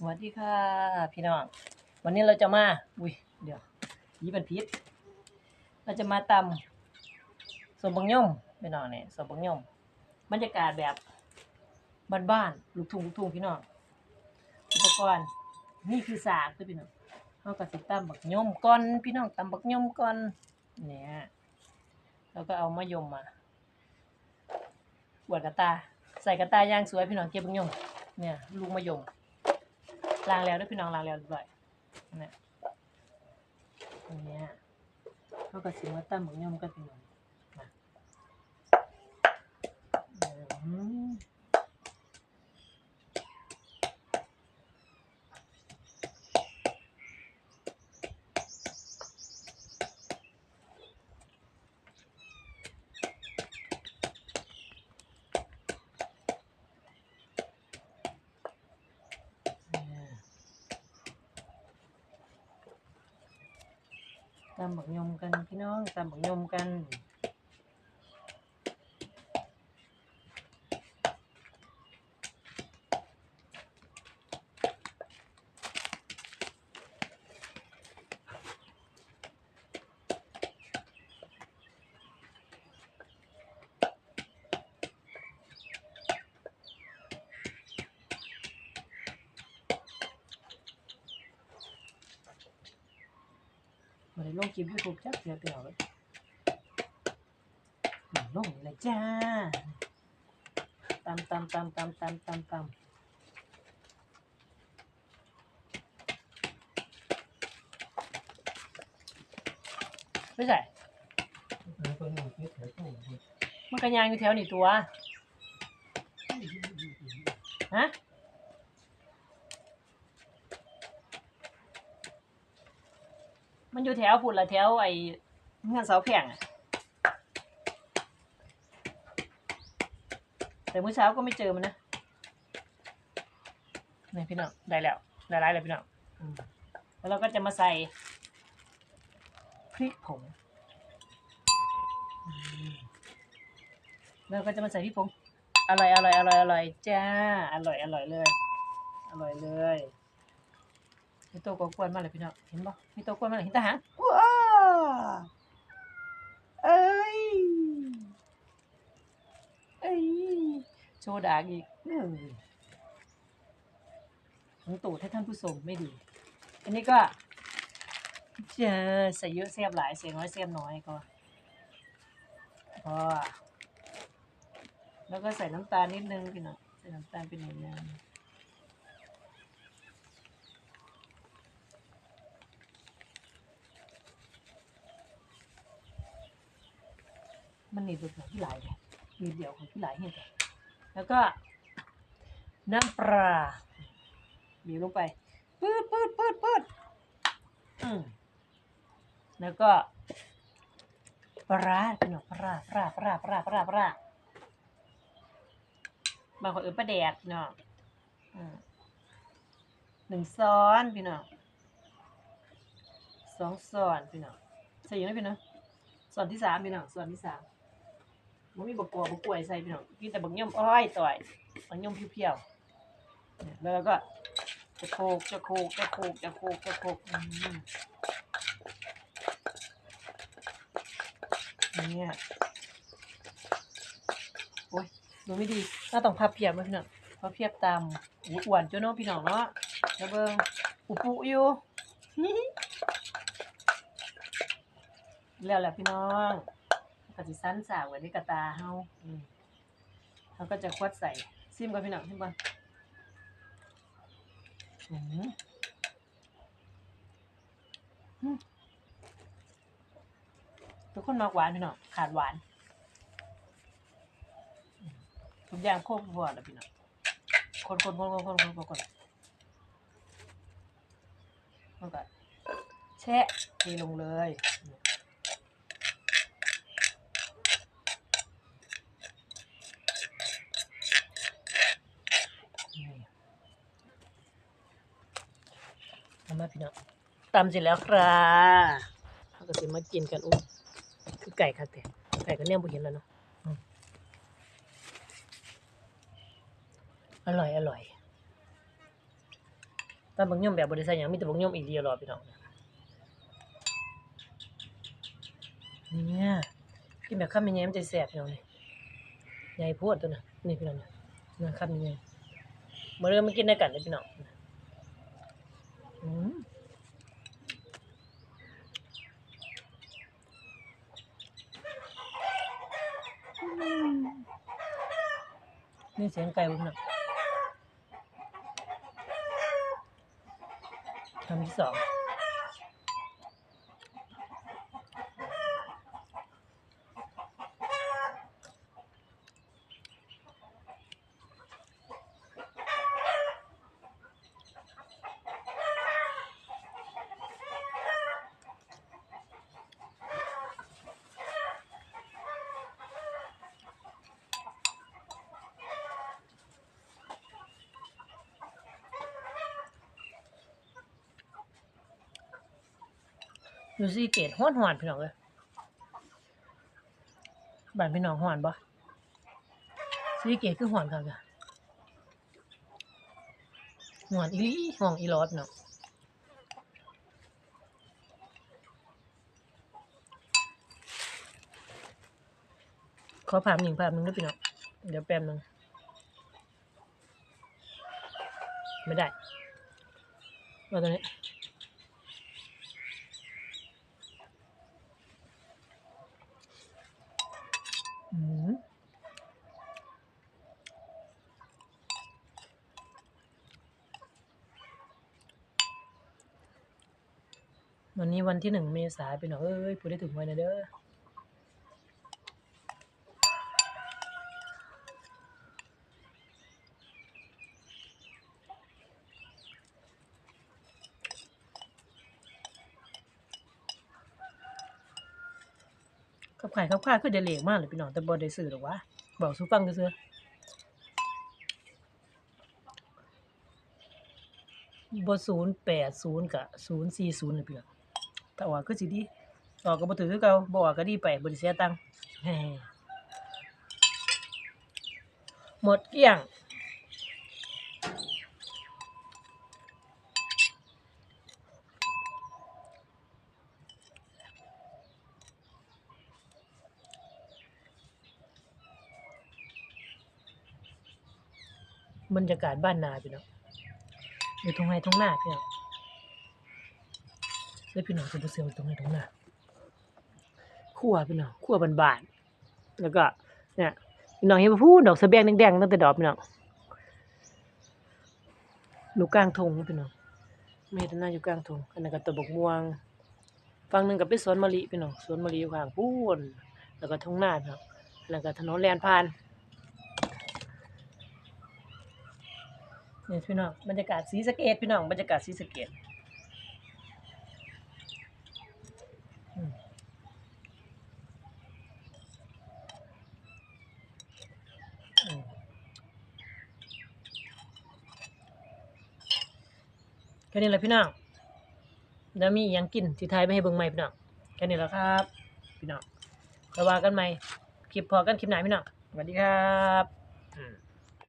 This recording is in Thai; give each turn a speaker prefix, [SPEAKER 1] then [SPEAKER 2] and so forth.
[SPEAKER 1] สวัสดีค่ะ พี่น้อง วันนี้เราจะมา อุ้ย เดี๋ยวยี่เป็นพิษ เราจะมาตำสมบังย่มพี่น้องเนี่ยสมบังย่มบรรยากาศแบบบ้านๆลูกทุ่งลูกทุ่งพี่น้องอุปกรณ์นี่คือสากด้อพี่น้องเราก็สิตำบักย่มก่อนพี่น้องตำบักย่มก่อนเนี่ยแล้วก็เอามะยมมาบวดกระตา ใส่กระตาย่างสวยพี่น้องเก็บบักย่มเนี่ยลูกมะยม ล้างแล้วด้วยพี่น้องล้างแล้วเรียบร้อยเนี่ยอันเนี้ยเขาก็สิมาตั้มหมึกย่อมกันพี่น้องมาอืมเนี่ย ตำหมึกย่อมกันพี่น้องตำหมึกย่อมกัน ลงคลิปยูทูบจักเสียเปล่าเลยมาลงเลยจ้าตำตำตำตำตำตำตำไม่ใช่มันกระยางอยู่แถวนี่ตัวฮะ มันอยู่แถวพุ่นละแถวไอ้เงื่อนเสาแผงอะแต่เมื่อเช้าก็ไม่เจอมันนะนี่พี่น้องได้แล้วได้ร้ายเลยพี่น้องอืมแล้วเราก็จะมาใส่พริกผงอืมแล้วก็จะมาใส่พริกผงอร่อยอร่อยอร่อยอร่อยจ้าอร่อยอร่อยเลย อร่อยเลย มีโตวก็กวนมากเลยพี่น้องเห็นปะมีโตวกวนมากเลยเห็นทหารว้าเอ้ยเอ้ยโชว์ดากอีกเอ้ยของตูดให้ท่านผู้ชมไม่ดี อันนี้ก็จะใส่เยอะเสียบหลายเสียน้อยเสียบน้อยก็พอแล้วก็ใส่น้ำตาลนิดนึงพี่น้องใส่น้ำตาลไปหน่อยนึง มันหนีบเป็นของที่หลายเลยมีเดียวของที่หลายเห็นไหมแล้วก็น้ำปลาบีบลงไปปืดปืดปืดปืดอืมแล้วก็ปลาร้าพี่น้อปลาปลาปลาปลาปลาปลาบางคนเออปลาแดกพี่น้องอืมหนึ่งซ้อนพี่น้องสองซ้อนพี่น้องใส่อยังไงพี่น้องซ้อนที่สามพี่น้องซ้อนที่สาม มันมีบกกัวบกกล้วยใส่พี่น้องกินแต่บักย่อมอ้อยต่อยบักย่อมเพียวๆเนี่ยแล้วเราก็จะโคกจะโคกจะโคกจะโคกจะโคกเนี่ยโอ้ยดูไม่ดีน่าต้องพับเพียบไหมพี่น้องพับเพียบตามอ้วนจ้าเนาะพี่น้องเนาะแล้วเบิ่งอุปุอยู่แล้วแหละพี่น้อง ก็สิสั้นสาวไว้ในกระตาเฮาอืมเขาก็จะควัดใส่ซิมก่อนพี่น้องซิมก่อนอืมทุกคนมักหวานพี่น้องขาดหวาน ทุกอย่างโคกพอแล้วพี่น้องคนคนคนคนคนคนคนคนแล้วก็แช่เทลงเลย มาพี่น้องตำเสร็จแล้วครับเราก็จะมากินกันอุ้ยคือไก่ครับแต่ไก่ก็เนี่ยบ่เห็นแล้วเนาะอร่อยอร่อยตำบักย่อมแบบบ่ได้ใส่หยังมีแต่บักย่อมอีเลียรอพี่น้องเนี่ยกินแบบคำยังไงมันจะแซ่บพี่น้องนี่ใหญ่โพดตัวน่ะนี่พี่น้องนี่นะคำยังไงมาเริ่มมากินด้วยกันเลยพี่น้องอืมีเสียงไก่บุ้งนะคำที่สอง ดูสิเกตฮ้อนหอนพี่น้องเลยบ้านพี่น้องหอนปะซีเกตคือหอนครับจ้ะหอนอีหลีห้องอีลอดเนาะขอภาพหนึ่งภาพหนึ่งด้วยพี่น้องเดี๋ยวแป๊บหนึงไม่ได้เอาตัวนี้ อืม วันนี้วันที่หนึ่งเมษายนไปหน่อยเอ้ยพูดได้ถึงไว้นะเด้อ ขับขายขับค่าคือเดเลกมากเลยพี่น้องแต่บ่ได้ซื้อหรอวะบอกสู้ฟังซื่อบ่ศูนย์แปดศูนย์กับศูนย์สี่ศูนย์เลยพี่น้องถ้าออกก็สิดีออกก็บ่ถือคือเก่าบ่ออกก็ดีไปบ่ได้เสียตังค์หมหมดเกลี้ยง บรรยากาศบ้านนาพี่น้องอยู่ตรงไหนตรงหน้าพี่น้องแล้วพี่น้องจะไปเสือตรงไหนตรงหน้าขั้วพี่น้องขั้วบานๆแล้วก็เนี่ยพี่น้องเห็นพูดดอกสะแบงแดงๆตั้งแต่ดอกพี่น้องอยู่กลางทงพี่น้องแม่ตนหน้าอยู่กลางทงอันนั้นก็ตะบกม่วงฝั่งหนึ่งก็เป็นสวนมะลิพี่น้องสวนมะลิอยู่ข้างพูนแล้วก็ทุ่งนาพี่น้องแล้วก็ถนนแลนผ่าน นี่พี่น้องบรรยากาศสีสะเกตพี่น้องบรรยากาศสีสะเกตแค่นี้แหละพี่น้องแล้วมีอหยังกินที่ไทยไม่ให้เบิ่งใหม่พี่น้องแค่นี้แหล้วครับ พี่น้องแล้วว่ากันใหม่คลิปพอกันคลิปไหนพี่น้องสวัสดีครับอืม